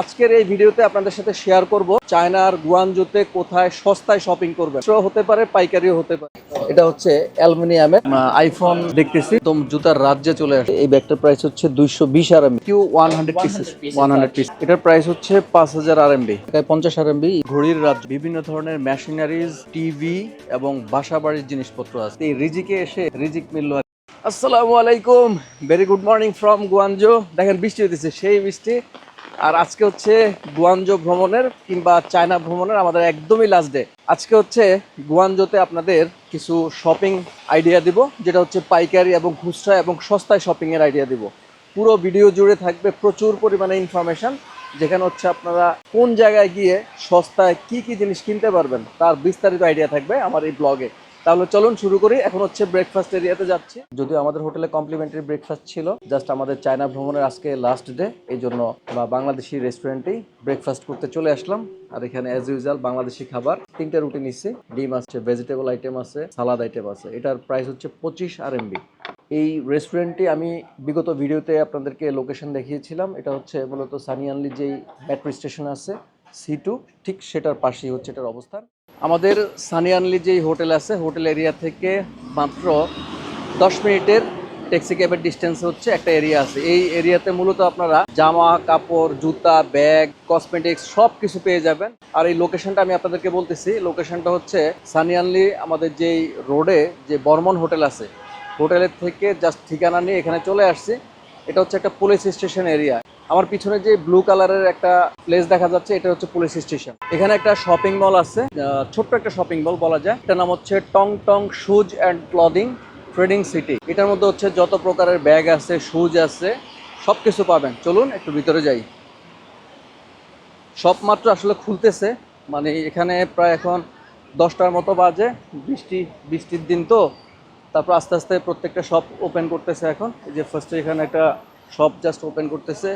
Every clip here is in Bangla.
আজকের এই ভিডিওতে আপনাদের সাথে শেয়ার করব চায়নার গুয়ানজোতে কোথায় সস্তায় শপিং করবেন খুচরো হতে পারে পাইকারিও হতে পারে। এটা হচ্ছে অ্যালুমিনিয়ামের আইফোন দেখতেছি। তোম জুতার রাজ্যে চলে আসে। এই ব্যাগটার প্রাইস হচ্ছে দুইশো বিশ আর MB Q one hundred pieces one hundred piece এটার প্রাইস হচ্ছে পাঁচ হাজার আর এমবি পঞ্চাশ আর এমবি ঘড়ির রাজ্য। বিভিন্ন ধরনের মেশিনারিজ টিভি এবং বাসা বাড়ির জিনিসপত্র আছে। এই রিজিকে এসে রিজিক মিলল আসসালামু আলাইকুম। Very good morning from Guangzhou দেখেন বৃষ্টি হতেছে সেই বৃষ্টি আর আজকে হচ্ছে গুয়ানজো ভ্রমণের কিংবা চায়না ভ্রমণের আমাদের একদমই লাস্ট ডে আজকে হচ্ছে গুয়ানজোতে আপনাদের কিছু শপিং আইডিয়া দিব, যেটা হচ্ছে পাইকারি এবং খুচরা এবং সস্তায় শপিং এর আইডিয়া দিব। পুরো ভিডিও জুড়ে থাকবে প্রচুর পরিমাণে ইনফরমেশন যেখানে হচ্ছে আপনারা কোন জায়গায় গিয়ে সস্তায় কি কি জিনিস কিনতে পারবেন, তার বিস্তারিত আইডিয়া থাকবে আমার এই ব্লগে তাহলে চলুন শুরু করি। এখন হচ্ছে ব্রেকফাস্ট এরিয়াতে যাচ্ছি। যদিও আমাদের হোটেলে কমপ্লিমেন্টারি ব্রেকফাস্ট ছিল জাস্ট আমাদের চায়না ভ্রমণের আজকে লাস্ট ডে এই জন্য বা বাংলাদেশি রেস্টুরেন্টেই ব্রেকফাস্ট করতে চলে আসলাম। আর এখানে অ্যাজ ইউজুয়াল বাংলাদেশি খাবার, তিনটা রুটি নিচ্ছি। ডিম আছে ভেজিটেবল আইটেম আছে সালাদ আইটেম আছে। এটার প্রাইস হচ্ছে পঁচিশ আর এমবি এই রেস্টুরেন্টটি আমি বিগত ভিডিওতে আপনাদেরকে লোকেশন দেখিয়েছিলাম। এটা হচ্ছে মূলত সানিয়ানলি যেই মেট্রো স্টেশন আছে সি টু ঠিক সেটার পাশেই হচ্ছে এটার অবস্থান। আমাদের সানিয়ানলি যেই হোটেল আছে, হোটেল এরিয়া থেকে মাত্র দশ মিনিটের ট্যাক্সি ক্যাবের ডিস্টেন্স হচ্ছে একটা এরিয়া আছে। এই এরিয়াতে মূলত আপনারা জামা, কাপড়, জুতা, ব্যাগ কসমেটিক্স সব কিছু পেয়ে যাবেন। আর এই লোকেশনটা আমি আপনাদেরকে বলতেছি লোকেশনটা হচ্ছে সানিয়ানলি আমাদের যেই রোডে যে বর্মন হোটেল আছে, হোটেলের থেকে জাস্ট ঠিকানা নিয়ে এখানে চলে আসছি। এটা হচ্ছে একটা পুলিশ স্টেশন এরিয়া আমার পিছনে যে ব্লু কালারের একটা প্লেস দেখা যাচ্ছে, এটা হচ্ছে পুলিশ স্টেশন এখানে একটা শপিং মল আছে। ছোট্ট একটা শপিং মল বলা যায়। এটার নাম হচ্ছে Tong Tong shoes and clothing trading city এটার মধ্যে হচ্ছে যত প্রকারের ব্যাগ আছে শুজ আছে সব কিছু পাবেন। চলুন একটু ভিতরে যাই। সব মাত্র আসলে খুলতেছে। মানে এখানে প্রায় এখন দশটার মতো বাজে। বৃষ্টি, বৃষ্টির দিন তো। তারপর আস্তে আস্তে প্রত্যেকটা শপ ওপেন করতেছে এখন। এই যে ফার্স্টে এখানে একটা শপ জাস্ট ওপেন করতেছে।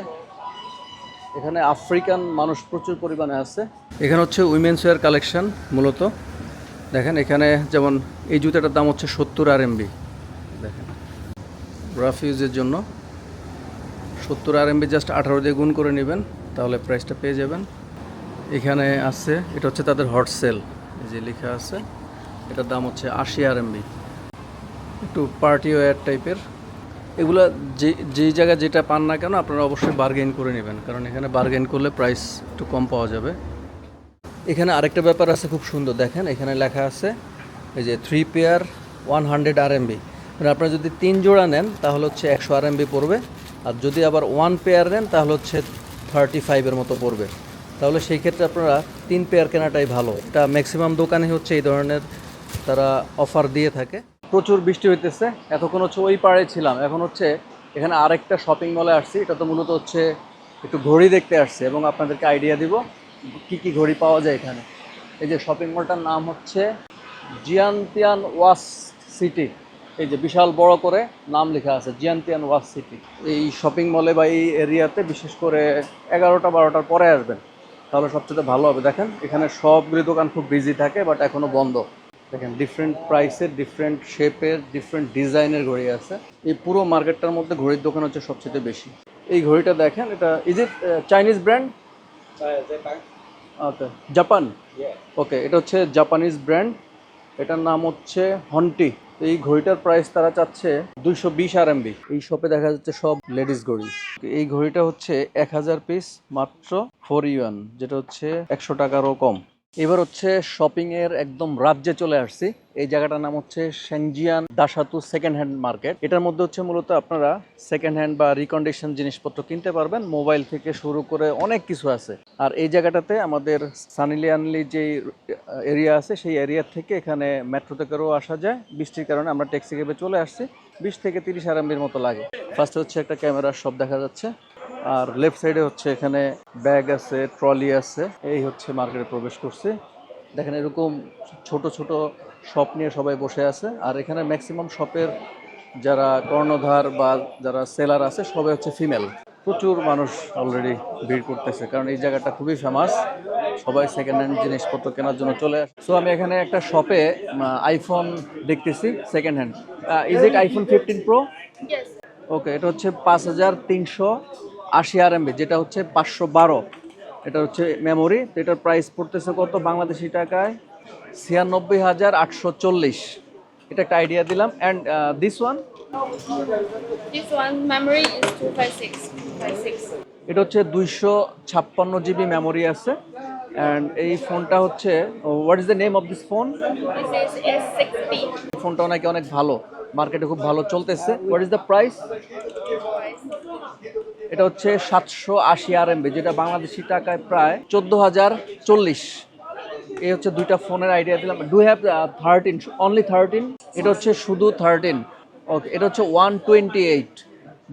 এখানে আফ্রিকান মানুষ প্রচুর পরিমাণে আছে। এখানে হচ্ছে উইমেন্স ওয়ার কালেকশন মূলত। দেখেন, এখানে যেমন এই জুতাটার দাম হচ্ছে সত্তর আর এমবি দেখেন রাফ ইউজের জন্য। সত্তর আর এমবি জাস্ট আঠারো দিয়ে গুণ করে নেবেন, তাহলে প্রাইসটা পেয়ে যাবেন। এখানে আছে, এটা হচ্ছে তাদের হট সেল যে লেখা আছে, এটার দাম হচ্ছে আশি আর এমবি একটু পার্টি ওয়্যার টাইপের এগুলা যে যেই জায়গায় যেটা পান না কেন আপনারা অবশ্যই বার্গেন করে নেবেন। কারণ এখানে বার্গেন করলে প্রাইস একটু কম পাওয়া যাবে। এখানে আরেকটা ব্যাপার আছে খুব সুন্দর, দেখেন এখানে লেখা আছে, এই যে three pair one hundred RMB মানে আপনারা যদি তিন জোড়া নেন, তাহলে হচ্ছে একশো আর এমবি পড়বে। আর যদি আবার ওয়ান পেয়ার নেন, তাহলে হচ্ছে থার্টি ফাইভের মতো পড়বে। তাহলে সেই ক্ষেত্রে আপনারা তিন পেয়ার কেনাটাই ভালো। এটা ম্যাক্সিমাম দোকানে হচ্ছে এই ধরনের তারা অফার দিয়ে থাকে। প্রচুর বৃষ্টি হইতেছে। এতক্ষণ হচ্ছে ওই পাড়ে ছিলাম। এখন হচ্ছে এখানে আরেকটা শপিং মলে আসছি। এটা তো মূলত হচ্ছে একটু ঘড়ি দেখতে আসছে এবং আপনাদেরকে আইডিয়া দিব কি কি ঘড়ি পাওয়া যায় এখানে। এই যে শপিং মলটার নাম হচ্ছে জিয়ান্তিয়ান ওয়াস সিটি এই যে বিশাল বড় করে নাম লেখা আছে জিয়ান্তিয়ান ওয়াস সিটি এই শপিং মলে বা এই এরিয়াতে বিশেষ করে এগারোটা, বারোটার পরে আসবেন। তাহলে সবচেয়ে ভালো হবে। দেখেন, এখানে সবগুলি দোকান খুব বিজি থাকে বাট এখনও বন্ধ। দেখেন ডিফারেন্ট প্রাইসের ডিফারেন্ট শেপের ডিফারেন্ট ডিজাইনের ঘড়ি আছে। এই পুরো মার্কেটটার মধ্যে ঘড়ির দোকান হচ্ছে সবচেয়ে বেশি। এই ঘড়িটা দেখেন এটা is it Chinese brand okay Japan okay এটা হচ্ছে জাপানিজ ব্র্যান্ড এটার নাম হচ্ছে হন্টি এই ঘড়িটার প্রাইস তারা চাচ্ছে দুইশো বিশ আর এমবি এই শপে দেখা যাচ্ছে সব লেডিস ঘড়ি। এই ঘড়িটা হচ্ছে এক হাজার পিস মাত্র ফোর ইউয়ান যেটা হচ্ছে একশো টাকারও কম। এবার হচ্ছে শপিং এর একদম রাজ্যে চলে আসছি। এই জায়গাটার নাম হচ্ছে সেনজিয়ান দাসাতু সেকেন্ড হ্যান্ড মার্কেট এটার মধ্যে হচ্ছে মূলত আপনারা সেকেন্ড হ্যান্ড বা রিকন্ডিশন জিনিসপত্র কিনতে পারবেন। মোবাইল থেকে শুরু করে অনেক কিছু আছে। আর এই জায়গাটাতে আমাদের সানিলিয়ানলি যেই এরিয়া আছে, সেই এরিয়া থেকে এখানে মেট্রোতে করেও আসা যায়। বৃষ্টির কারণে আমরা ট্যাক্সি ক্যাবে চলে আসছি। বিশ থেকে তিরিশ আরামবির মতো লাগে। ফার্স্টে হচ্ছে একটা ক্যামেরার শপ দেখা যাচ্ছে। আর লেফট সাইডে হচ্ছে এখানে ব্যাগ আছে ট্রলি আছে এই হচ্ছে মার্কেটে প্রবেশ করছে। দেখেন এরকম ছোট ছোট শপ নিয়ে সবাই বসে আছে। আর এখানে ম্যাক্সিমাম শপের যারা কর্ণধার বা যারা সেলার আছে সবাই হচ্ছে ফিমেল প্রচুর মানুষ অলরেডি ভিড় করতেছে কারণ এই জায়গাটা খুবই ফেমাস সবাই সেকেন্ড হ্যান্ড জিনিসপত্র কেনার জন্য চলে আসে। সো আমি এখানে একটা শপে আইফোন দেখতেছি second hand is it iPhone fifteen pro okay এটা হচ্ছে পাঁচ হাজার তিনশো আশি আর এমবি যেটা হচ্ছে পাঁচশো বারো। এটা হচ্ছে মেমোরি তো এটার প্রাইস পড়তেছে কত বাংলাদেশি টাকায়? ছিয়ানব্বই হাজার আটশো চল্লিশ। এটা একটা আইডিয়া দিলাম। And this one This one memory is 256. 256. এটা হচ্ছে দুইশো ছাপ্পান্ন জিবি মেমোরি আছে। অ্যান্ড এই ফোনটা হচ্ছে what is the name of this phone S6P. নাকি অনেক ভালো মার্কেটে খুব ভালো চলতেছে। হোয়াট ইজ দ্য প্রাইস এটা হচ্ছে সাতশো আশি আর এমবি যেটা বাংলাদেশি টাকায় প্রায় চোদ্দ হাজার চল্লিশ। এই হচ্ছে দুইটা ফোনের আইডিয়া দিলাম। Do have thirteen only thirteen এটা হচ্ছে শুধু থার্টিন ওকে এটা হচ্ছে ওয়ান টোয়েন্টি এইট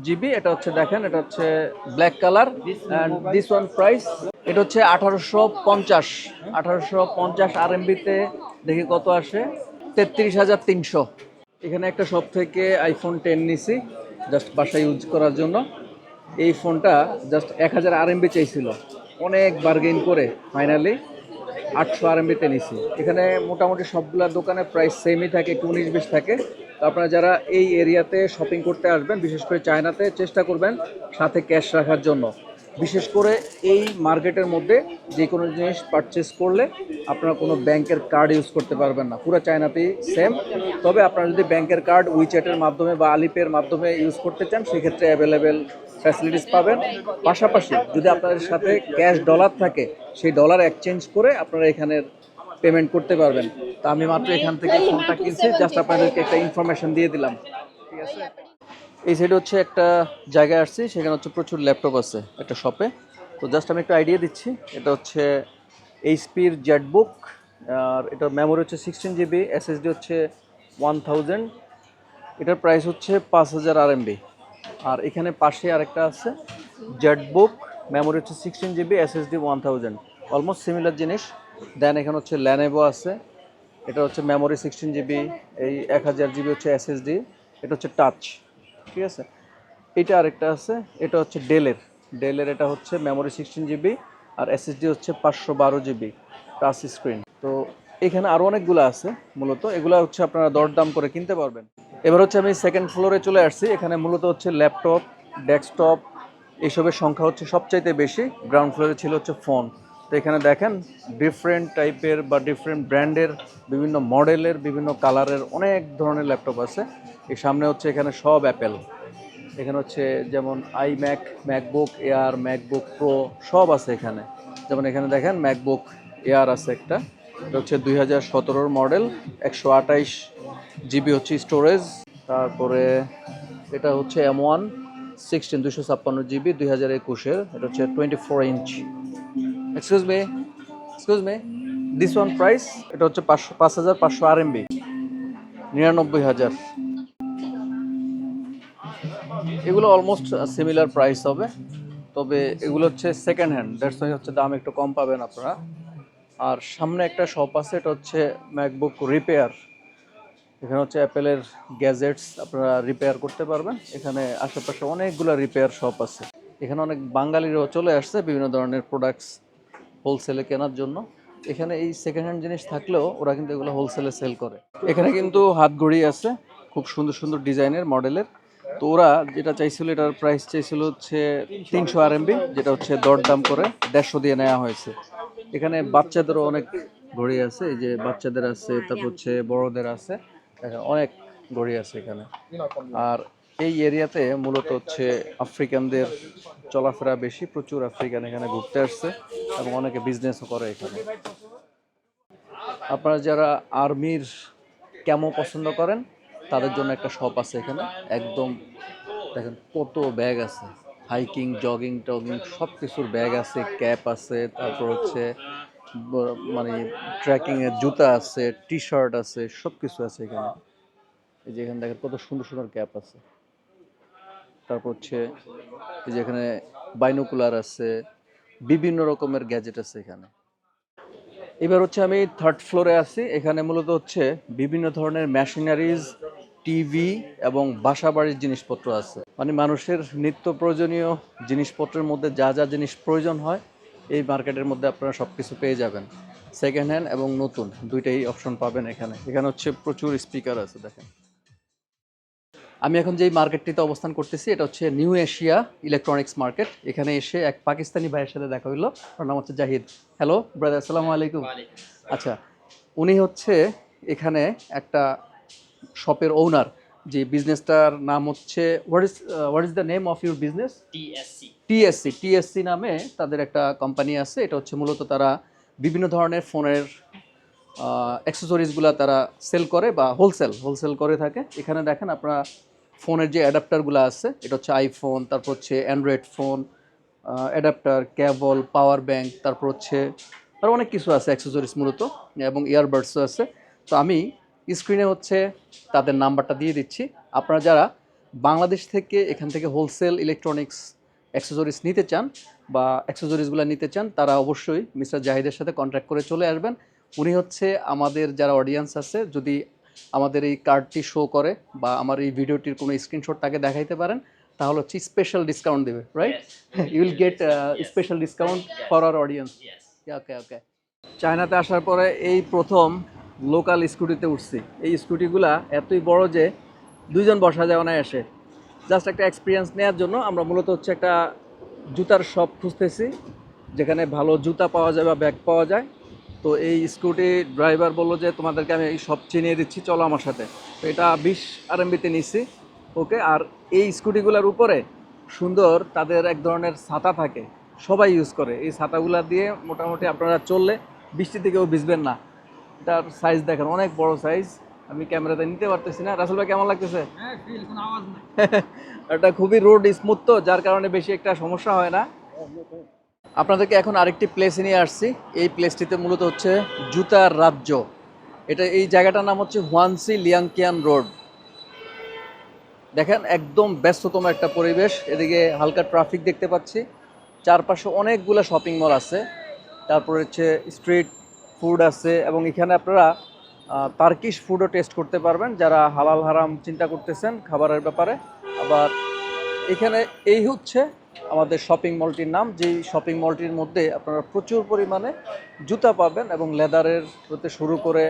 জিবি এটা হচ্ছে দেখেন, এটা হচ্ছে black colour this one price এটা হচ্ছে আঠারোশো পঞ্চাশ। আঠারোশো পঞ্চাশ আর এমবিতে দেখি কত আসে? তেত্রিশ হাজার তিনশো। এখানে একটা সব থেকে আইফোন টেন নিছি জাস্ট বাসায় ইউজ করার জন্য। এই ফোনটা জাস্ট এক হাজার আর এমবি চাইছিল। অনেক বার্গেন করে ফাইনালি আটশো আর এমবিতে নিছি। এখানে মোটামুটি সবগুলা দোকানে প্রাইস সেমই থাকে, একটু উনিশ বিশ থাকে। তো আপনারা যারা এই এরিয়াতে শপিং করতে আসবেন, বিশেষ করে চায়নাতে চেষ্টা করবেন সাথে ক্যাশ রাখার জন্য। বিশেষ করে এই মার্কেটের মধ্যে যে কোনো জিনিস পারচেস করলে আপনারা কোনো ব্যাংকের কার্ড ইউজ করতে পারবেন না। পুরো চায়নাতেই সেম তবে আপনারা যদি ব্যাংকের কার্ড উইচ্যাটের মাধ্যমে বা আলিপের মাধ্যমে ইউজ করতে চান, সেক্ষেত্রে অ্যাভেলেবেল ফ্যাসিলিটিস পাবেন। পাশাপাশি যদি আপনাদের সাথে ক্যাশ ডলার থাকে, সেই ডলার এক্সচেঞ্জ করে আপনারা এখানের পেমেন্ট করতে পারবেন। তা আমি মাত্র এখান থেকে ফোনটা কিনছি জাস্ট আপনাদেরকে একটা ইনফরমেশন দিয়ে দিলাম। ঠিক আছে? এই সাইডে হচ্ছে একটা জায়গায় আসছি, সেখানে হচ্ছে প্রচুর ল্যাপটপ আছে একটা শপে তো জাস্ট আমি একটা আইডিয়া দিচ্ছি, এটা হচ্ছে এইচপির জেটবুক আর এটার মেমোরি হচ্ছে সিক্সটিন জিবি এসএসডি হচ্ছে ওয়ান থাউজেন্ড এটার প্রাইস হচ্ছে পাঁচ হাজার আর আরএমবি আর এখানে পাশে আরেকটা আছে জেটবুক মেমোরি হচ্ছে sixteen GB SSD one thousand almost similar জিনিস। দেন এখানে হচ্ছে ল্যানেভো আছে, এটা হচ্ছে মেমোরি সিক্সটিন জিবি এই এক হাজার জিবি হচ্ছে এসএসডি এটা হচ্ছে টাচ ঠিক আছে? এটা আরেকটা আছে, এটা হচ্ছে ডেলের ডেলের এটা হচ্ছে মেমোরি সিক্সটিন জিবি আর এসএসডি হচ্ছে পাঁচশো বারো জিবি টাচ স্ক্রিন তো এখানে আরও অনেকগুলো আছে মূলত, এগুলো হচ্ছে আপনারা দরদাম করে কিনতে পারবেন। এবার হচ্ছে আমি সেকেন্ড ফ্লোরে চলে আসছি, এখানে মূলত হচ্ছে ল্যাপটপ ডেস্কটপ এইসবের সংখ্যা হচ্ছে সবচাইতে বেশি। গ্রাউন্ড ফ্লোরে ছিল হচ্ছে ফোন তো এখানে দেখেন ডিফারেন্ট টাইপের বা ডিফারেন্ট ব্র্যান্ডের বিভিন্ন মডেলের বিভিন্ন কালারের অনেক ধরনের ল্যাপটপ আছে। এই সামনে হচ্ছে এখানে সব অ্যাপেল এখানে হচ্ছে যেমন iMac MacBook Air MacBook Pro সব আছে এখানে। যেমন এখানে দেখেন ম্যাকবুক এয়ার আছে একটা। এটা হচ্ছে দুই হাজার সতেরোর মডেল একশো আঠাইশ জিবি হচ্ছে স্টোরেজ তারপরে এটা হচ্ছে এম ওয়ান সিক্সটিন দুশো ছাপ্পান্ন জিবি দুই হাজার একুশের। এটা হচ্ছে twenty four inch excuse me excuse me this one price এটা হচ্ছে পাঁচশো, পাঁচ হাজার পাঁচশো আর এমবি নিরানব্বই হাজার। এগুলো অলমোস্ট সিমিলার প্রাইস হবে। তবে এগুলো হচ্ছে সেকেন্ড হ্যান্ড ওয়াই হচ্ছে দাম একটু কম পাবেন আপনারা। আর সামনে একটা শপ আছে, এটা হচ্ছে ম্যাকবুক রিপেয়ার এখানে হচ্ছে অ্যাপেলের গ্যাজেটস আপনারা রিপেয়ার করতে পারবেন। এখানে আশেপাশে অনেকগুলো রিপেয়ার শপ আছে। এখানে অনেক বাঙালিরাও চলে আসছে বিভিন্ন ধরনের প্রোডাক্টস হোলসেলে কেনার জন্য। এখানে এই সেকেন্ড হ্যান্ড জিনিস থাকলেও ওরা কিন্তু এগুলো হোলসেলে সেল করে। এখানে কিন্তু হাত ঘড়ি আছে, খুব সুন্দর সুন্দর ডিজাইনের মডেলের তো ওরা যেটা চাইছিল, এটার প্রাইস চাইছিল হচ্ছে তিনশো আর যেটা হচ্ছে দরদাম করে দেড়শো দিয়ে নেওয়া হয়েছে। এখানে বাচ্চাদেরও অনেক ঘড়ি আছে, এই যে বাচ্চাদের আছে, তারপর হচ্ছে বড়দের আছে অনেক ঘড়ি আছে এখানে। আর এই এরিয়াতে মূলত হচ্ছে আফ্রিকানদের চলাফেরা বেশি, প্রচুর আফ্রিকান এখানে ঘুরতে আসছে এবং অনেকে বিজনেসও করে এখানে। আপনারা যারা আর্মির ক্যামো পছন্দ করেন তাদের জন্য একটা শপ আছে এখানে। একদম দেখেন কত ব্যাগ আছে। হাইকিং জগিং টগিং সব কিছুর ব্যাগ আছে ক্যাপ আছে, তারপর হচ্ছে মানে ট্রেকিং এর জুতা আছে টি শার্ট আছে সব কিছু আছে এখানে। এই যে এখানে দেখেন কত সুন্দর সুন্দর ক্যাপ আছে। তারপর হচ্ছে, এই যে এখানে বাইনোকুলার আছে, বিভিন্ন রকমের গ্যাজেট আছে এখানে। এবার হচ্ছে আমি থার্ড ফ্লোরে আছি। এখানে মূলত হচ্ছে বিভিন্ন ধরনের মেশিনারিজ টিভি এবং বাসা বাড়ির জিনিসপত্র আছে। মানে মানুষের নিত্য প্রয়োজনীয় জিনিসপত্রের মধ্যে যা যা জিনিস প্রয়োজন হয় এই মার্কেটের মধ্যে আপনারা সব কিছু পেয়ে যাবেন। সেকেন্ড হ্যান্ড এবং নতুন দুইটাই অপশন পাবেন এখানে। এখানে হচ্ছে প্রচুর স্পিকার আছে দেখেন। আমি এখন যেই মার্কেটটিতে অবস্থান করতেছি এটা হচ্ছে নিউ এশিয়া ইলেকট্রনিক্স মার্কেট এখানে এসে এক পাকিস্তানি ভাইয়ের সাথে দেখা হইল। ওর নাম হচ্ছে জাহিদ। হ্যালো ব্রাদার আসসালামু আলাইকুম। আচ্ছা উনি হচ্ছে এখানে একটা শপের ওনার যে বিজনেসটার নাম হচ্ছে what is what is the name of your business TSC TSC TSC নামে তাদের একটা কোম্পানি আছে। এটা হচ্ছে মূলত তারা বিভিন্ন ধরনের ফোনের অ্যাক্সেসরিজগুলো তারা সেল করে বা হোলসেল হোলসেল করে থাকে। এখানে দেখেন আপনারা ফোনের যে অ্যাডাপ্টারগুলো আছে এটা হচ্ছে আইফোন তারপর হচ্ছে Android phone adapter cable power bank তারপর হচ্ছে আরও অনেক কিছু আছে অ্যাক্সেসরিজ মূলত এবং ইয়ারবাডসও আছে। তো আমি স্ক্রিনে হচ্ছে তাদের নাম্বারটা দিয়ে দিচ্ছি। আপনারা যারা বাংলাদেশ থেকে এখান থেকে হোলসেল ইলেকট্রনিক্স অ্যাক্সেসরিজ নিতে চান বা অ্যাক্সেসরিজগুলো নিতে চান তারা অবশ্যই মিস্টার জাহিদের সাথে কন্ট্যাক্ট করে চলে আসবেন। উনি হচ্ছে আমাদের যারা অডিয়েন্স আছে যদি আমাদের এই কার্ডটি শো করে বা আমার এই ভিডিওটির কোনো স্ক্রিনশট তাকে দেখাইতে পারেন তাহলে হচ্ছে স্পেশাল ডিসকাউন্ট দেবে right you will get special discount for our audience okay okay চায়নাতে আসার পরে এই প্রথম লোকাল স্কুটিতে উঠছি। এই স্কুটিগুলা এতই বড় যে দুইজন বসা যায় না এসে জাস্ট একটা এক্সপিরিয়েন্স নেওয়ার জন্য আমরা মূলত হচ্ছে একটা জুতার শপ খুঁজতেছি, যেখানে ভালো জুতা পাওয়া যায় বা ব্যাগ পাওয়া যায়। তো এই স্কুটি ড্রাইভার বলল যে, তোমাদেরকে আমি এই সব চিনিয়ে দিচ্ছি, চলো আমার সাথে। তো এটা বিশ আরএমবিতে নিচ্ছি ওকে আর এই স্কুটিগুলোর উপরে সুন্দর তাদের এক ধরনের ছাতা থাকে। সবাই ইউজ করে। এই ছাতাগুলা দিয়ে মোটামুটি আপনারা চললে বৃষ্টি থেকেও ভিজবেন না। এটার সাইজ দেখেন অনেক বড় সাইজ আমি ক্যামেরাতে নিতে পারতেছি না। রাসেল ভাই কেমন লাগতেছে? এটা খুবই রোড স্মুথ তো যার কারণে বেশি একটা সমস্যা হয় না। আপনাদেরকে এখন আরেকটি প্লেস নিয়ে আসছি। এই প্লেসটিতে মূলত হচ্ছে জুতার রাজ্য। এটা এই জায়গাটার নাম হচ্ছে হুয়ানসি লিয়াংকিয়ান রোড। দেখেন একদম ব্যস্ততম একটা পরিবেশ। এদিকে হালকা ট্রাফিক দেখতে পাচ্ছি। চারপাশে অনেকগুলো শপিং মল আছে। তারপর হচ্ছে স্ট্রিট ফুড আছে এবং এখানে আপনারা তার্কিশ ফুডও টেস্ট করতে পারবেন, যারা হালাল হারাম চিন্তা করতেছেন খাবারের ব্যাপারে। আবার এখানে এই হচ্ছে আমাদের শপিং মলটির নাম, যেই শপিং মলটির মধ্যে আপনারা প্রচুর পরিমাণে জুতা পাবেন এবং লেদারের হতে শুরু করে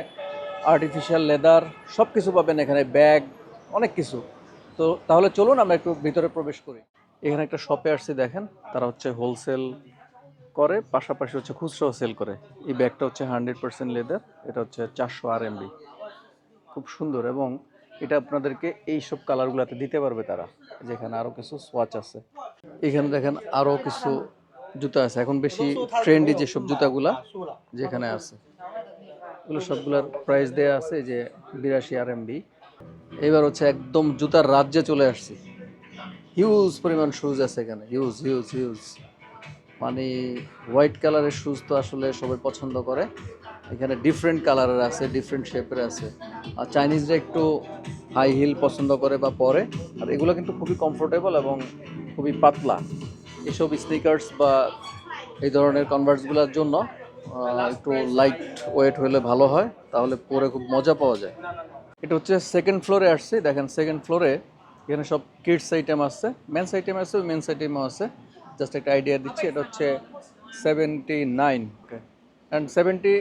আর্টিফিশিয়াল লেদার সব কিছু পাবেন এখানে ব্যাগ অনেক কিছু। তো তাহলে চলুন আমরা একটু ভিতরে প্রবেশ করি। এখানে একটা শপে আসছি দেখেন, তারা হচ্ছে হোলসেল করে, পাশাপাশি হচ্ছে খুচরাও সেল করে। এই ব্যাগটা হচ্ছে হান্ড্রেড পার্সেন্ট লেদার এটা হচ্ছে চারশো আর এমবি খুব সুন্দর এবং এটা আপনাদেরকে এই সব কালারগুলোতে দিতে পারবে তারা, যেখানে আরও কিছু সোয়াচ আছে। এখানে দেখেন আরও কিছু জুতা আছে। এখন বেশি ট্রেন্ডি যেসব জুতাগুলা যেখানে আছে, এগুলো সবগুলোর প্রাইস দেয়া আছে যে বিরাশি আর এমবি এবার হচ্ছে একদম জুতার রাজ্যে চলে আসছি। হিউজ পরিমাণ শুজ আছে এখানে। হিউজ হিউজ হিউজ মানে হোয়াইট কালারের শুজ তো আসলে সবাই পছন্দ করে। এখানে ডিফারেন্ট কালারের আছে ডিফারেন্ট শেপের আছে। আর চাইনিজরা একটু হাই হিল পছন্দ করে বা পরে। আর এগুলো কিন্তু খুবই কমফোর্টেবল এবং খুবই পাতলা। এসব স্নিকার্স বা এই ধরনের কনভার্সগুলোর জন্য একটু লাইট ওয়েট হলে ভালো হয়, তাহলে পরে খুব মজা পাওয়া যায়। এটা হচ্ছে সেকেন্ড ফ্লোরে আসছে। দেখেন সেকেন্ড ফ্লোরে এখানে সব কিডস আইটেম আছে। মেন্স আইটেম আছে মেন্স আইটেমও আছে। জাস্ট একটা আইডিয়া দিচ্ছি, এটা হচ্ছে seventy nine and seventy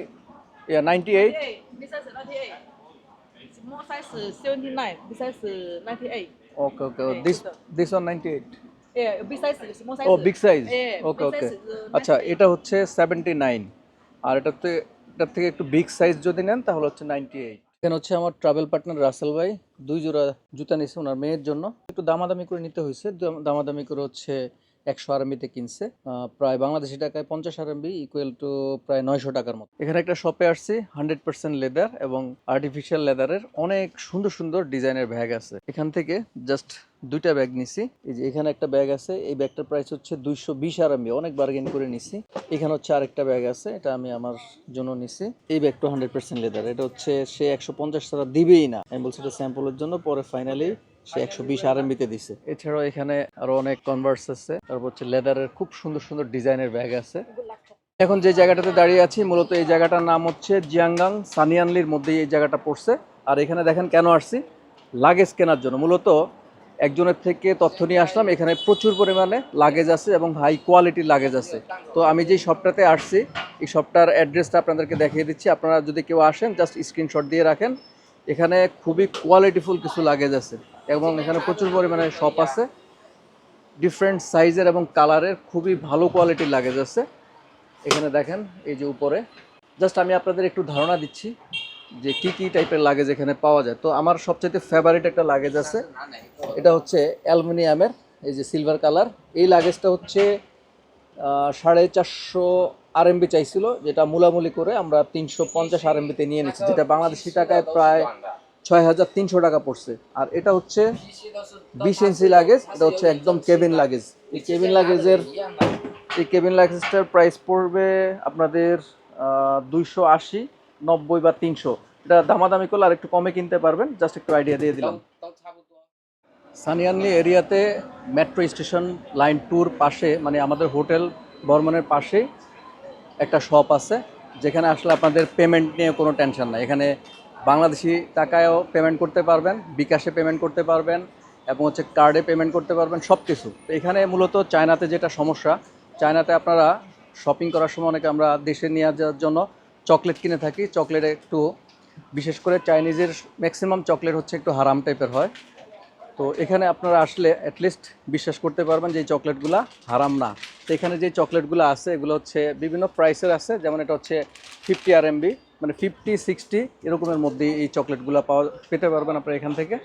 yeah ninety eight This size is 98. Small size is 79. Big size is 98. Okay okay this this one ninety eight. Oh big size okay okay আচ্ছা এটা হচ্ছে সেভেন্টি নাইন আর এটাতে এটার থেকে একটু বিগ সাইজ যদি নেন, তাহলে হচ্ছে নাইনটি এইট এখানে হচ্ছে আমার ট্রাভেল পার্টনার রাসেল ভাই, দুই জোড়া জুতা নিছে ওনার মেয়ের জন্য একটু দামাদামি করে নিতে হয়েছে দামাদামি করে হচ্ছে একশো আরএমবিতে কিনছে। প্রায় বাংলাদেশি টাকায় পঞ্চাশ আরএমবি ইকুয়াল টু প্রায় নয়শো টাকার মতো। এখানে একটা শপে আসছি হান্ড্রেড পার্সেন্ট লেদার এবং আর্টিফিশিয়াল লেদারের অনেক সুন্দর সুন্দর ডিজাইনের ব্যাগ আছে। এখান থেকে জাস্ট দুইটা ব্যাগ নিছি। এই যে এখানে একটা ব্যাগ আছে, এই ব্যাগটার প্রাইস হচ্ছে দুইশো বিশ আরএমবি অনেক বার্গেন করে নিছি। এখানে হচ্ছে আরেকটা ব্যাগ আছে, এটা আমি আমার জন্য নিছি। এই ব্যাগটা হান্ড্রেড পার্সেন্ট লেদার এটা হচ্ছে সে একশো পঞ্চাশ টাকা দিবেই না। আমি বলছি এটা স্যাম্পলের জন্য, পরে ফাইনালি সে একশো বিশ আরএমবিতে দিছে। এছাড়াও এখানে আরও অনেক কনভার্স আছে। তারপর হচ্ছে লেদারের খুব সুন্দর সুন্দর ডিজাইনের ব্যাগ আছে। এখন যে জায়গাটাতে দাঁড়িয়ে আছি, মূলত এই জায়গাটার নাম হচ্ছে জিয়াঙ্গাং সানিয়ানলির মধ্যে এই জায়গাটা পড়ছে। আর এখানে দেখেন কেন আসছি? লাগেজ কেনার জন্য। মূলত একজনের থেকে তথ্য নিয়ে আসলাম, এখানে প্রচুর পরিমাণে লাগেজ আছে এবং হাই কোয়ালিটির লাগেজ আছে। তো আমি যেই শপটাতে আসছি, এই শপটার অ্যাড্রেসটা আপনাদেরকে দেখিয়ে দিচ্ছি। আপনারা যদি কেউ আসেন জাস্ট স্ক্রিনশট দিয়ে রাখেন। এখানে খুবই কোয়ালিটিফুল কিছু লাগেজ আছে। এবং এখানে প্রচুর পরিমাণে শপ আছে। ডিফারেন্ট সাইজের এবং কালারের খুবই ভালো কোয়ালিটির লাগেজ আছে। এখানে দেখেন, এই যে উপরে। জাস্ট আমি আপনাদের একটু ধারণা দিচ্ছি যে কি কি টাইপের লাগেজ এখানে পাওয়া যায়। তো আমার সবচেয়ে ফেভারিট একটা লাগেজ আছে। এটা হচ্ছে অ্যালুমিনিয়ামের, এই যে সিলভার কালার এই লাগেজটা হচ্ছে সাড়ে চারশো আর আরএমবি চাইছিল, যেটা মূলামূলি করে আমরা তিনশো পঞ্চাশ আর আরএমবিতে নিয়ে নিচ্ছি, যেটা বাংলাদেশি টাকায় প্রায় ছয় হাজার তিনশো টাকা পড়ছে। আর এটা হচ্ছে বিশ ইঞ্চি লাগেজ এটা হচ্ছে একদম কেবিন লাগেজ এই কেবিন লাগেজের এই কেবিন লাগেজটার প্রাইস পড়বে আপনাদের দুইশো আশি, নব্বই বা তিনশো। এটা দামাদামি করলে আর একটু কমে কিনতে পারবেন। জাস্ট একটু আইডিয়া দিয়ে দিলাম। সানিয়ানলি এরিয়াতে মেট্রো স্টেশন লাইন টুর পাশে মানে আমাদের হোটেল বর্মনের পাশেই একটা শপ আছে, যেখানে আসলে আপনাদের পেমেন্ট নিয়ে কোনো টেনশন নাই। এখানে বাংলাদেশি টাকায়ও পেমেন্ট করতে পারবেন, বিকাশে পেমেন্ট করতে পারবেন এবং হচ্ছে কার্ডে পেমেন্ট করতে পারবেন সব কিছু তো এখানে মূলত চায়নাতে যেটা সমস্যা, চায়নাতে আপনারা শপিং করার সময় অনেকে আমরা দেশে নিয়ে যাওয়ার জন্য চকলেট কিনে থাকি। চকলেট একটু, বিশেষ করে চাইনিজের ম্যাক্সিমাম চকলেট হচ্ছে একটু হারাম টাইপের হয়। তো এখানে আপনারা আসলে অ্যাটলিস্ট বিশ্বাস করতে পারবেন যে এই চকলেটগুলো হারাম না। তো এখানে যে চকলেটগুলো আছে, এগুলো হচ্ছে বিভিন্ন প্রাইসের আছে। যেমন এটা হচ্ছে ফিফটি আর মানে ফিফটি সিক্সটি এরকমের মধ্যে এই চকলেটগুলো পাওয়া পেতে পারবেন আপনারা এখান থেকে।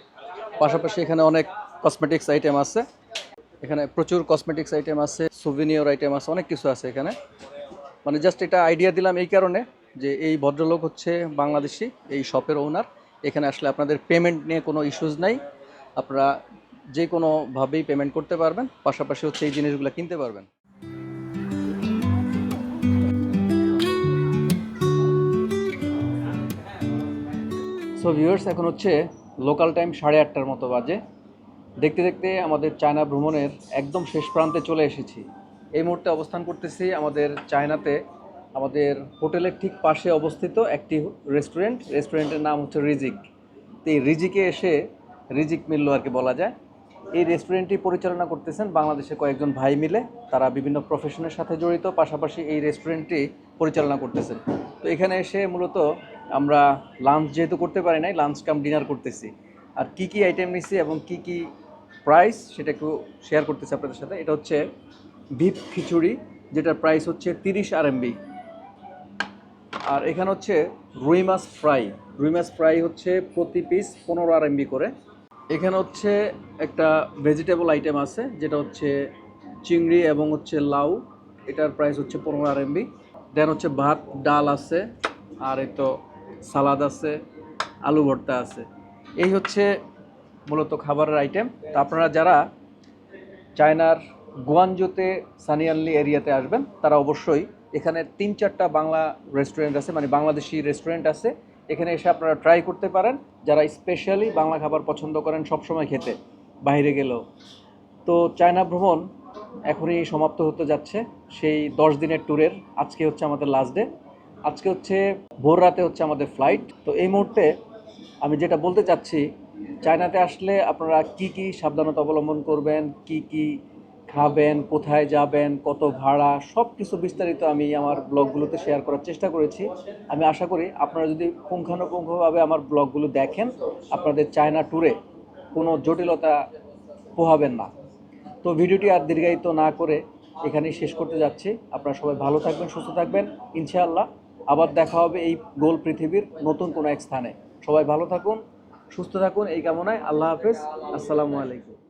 পাশাপাশি এখানে অনেক কসমেটিক্স আইটেম আছে। এখানে প্রচুর কসমেটিক্স আইটেম আছে সুভিনিয়র আইটেম আছে, অনেক কিছু আছে এখানে। মানে জাস্ট এটা আইডিয়া দিলাম এই কারণে যে এই ভদ্রলোক হচ্ছে বাংলাদেশি, এই শপের ওনার এখানে আসলে আপনাদের পেমেন্ট নিয়ে কোনো ইস্যুস নাই। আপনারা যে কোনোভাবেই পেমেন্ট করতে পারবেন। পাশাপাশি হচ্ছে এই জিনিসগুলো কিনতে পারবেন। সো ভিউয়ার্স এখন হচ্ছে লোকাল টাইম সাড়ে আটটার মতো বাজে। দেখতে দেখতে আমাদের চায়না ভ্রমণের একদম শেষ প্রান্তে চলে এসেছি। এই মুহূর্তে অবস্থান করতেছি আমাদের চায়নাতে। আমাদের হোটেলের ঠিক পাশে অবস্থিত একটি রেস্টুরেন্ট রেস্টুরেন্টের নাম হচ্ছে রিজিক। তো এই রিজিকে এসে রিজিক মিলল আর কি বলা যায়। এই রেস্টুরেন্টটি পরিচালনা করতেছেন বাংলাদেশে কয়েকজন ভাই মিলে। তারা বিভিন্ন প্রফেশনের সাথে জড়িত। পাশাপাশি এই রেস্টুরেন্টটি পরিচালনা করতেছেন। তো এখানে এসে মূলত আমরা লাঞ্চ যেহেতু করতে পারি নাই লাঞ্চ কাম ডিনার করতেছি। আর কি কি আইটেম নিছি এবং কি কি প্রাইস সেটা একটু শেয়ার করতেছি আপনাদের সাথে। এটা হচ্ছে বিফ খিচুড়ি, যেটার প্রাইস হচ্ছে তিরিশ আরএমবি আর এখানে হচ্ছে রুই মাছ ফ্রাই রুই মাছ ফ্রাই হচ্ছে প্রতি পিস পনেরো আরএমবি করে। এখানে হচ্ছে একটা ভেজিটেবল আইটেম আছে, যেটা হচ্ছে চিংড়ি এবং হচ্ছে লাউ। এটার প্রাইস হচ্ছে পনেরো আর এমবি দেন হচ্ছে ভাত, ডাল আছে, আর এই তো সালাদ আছে, আলু ভর্তা আছে। এই হচ্ছে মূলত খাবারের আইটেম তো আপনারা যারা চায়নার গুয়ানজোতে, সানিয়ানলি এরিয়াতে আসবেন, তারা অবশ্যই এখানে তিন চারটা বাংলা রেস্টুরেন্ট আছে মানে বাংলাদেশি রেস্টুরেন্ট আছে। এখানে এসে আপনারা ট্রাই করতে পারেন। যারা স্পেশালি বাংলা খাবার পছন্দ করেন সবসময় খেতে, বাইরে গেলেও। তো চায়না ভ্রমণ এখনই সমাপ্ত হতে যাচ্ছে সেই দশ দিনের ট্যুরের। আজকে হচ্ছে আমাদের লাস্ট ডে আজকে হচ্ছে ভোর রাতে হচ্ছে আমাদের ফ্লাইট তো এই মুহূর্তে আমি যেটা বলতে চাচ্ছি, চায়নাতে আসলে আপনারা কি কি সাবধানতা অবলম্বন করবেন, কি কি খাবেন, কোথায় যাবেন, কত ভাড়া সব কিছু বিস্তারিত আমি আমার ব্লগগুলোতে শেয়ার করার চেষ্টা করেছি। আমি আশা করি আপনারা যদি পুঙ্খানুপুঙ্খভাবে আমার ব্লগগুলো দেখেন, আপনাদের চায়না ট্যুরে কোনো জটিলতা পোহাবেন না। তো ভিডিওটি আর দীর্ঘায়িত না করে এখানেই শেষ করতে যাচ্ছি। আপনারা সবাই ভালো থাকবেন, সুস্থ থাকবেন। ইনশাআল্লাহ আবার দেখা হবে এই গোল পৃথিবীর নতুন কোনো এক স্থানে। সবাই ভালো থাকুন, সুস্থ থাকুন, এই কামনায় আল্লাহ হাফেজ। আসসালামু আলাইকুম।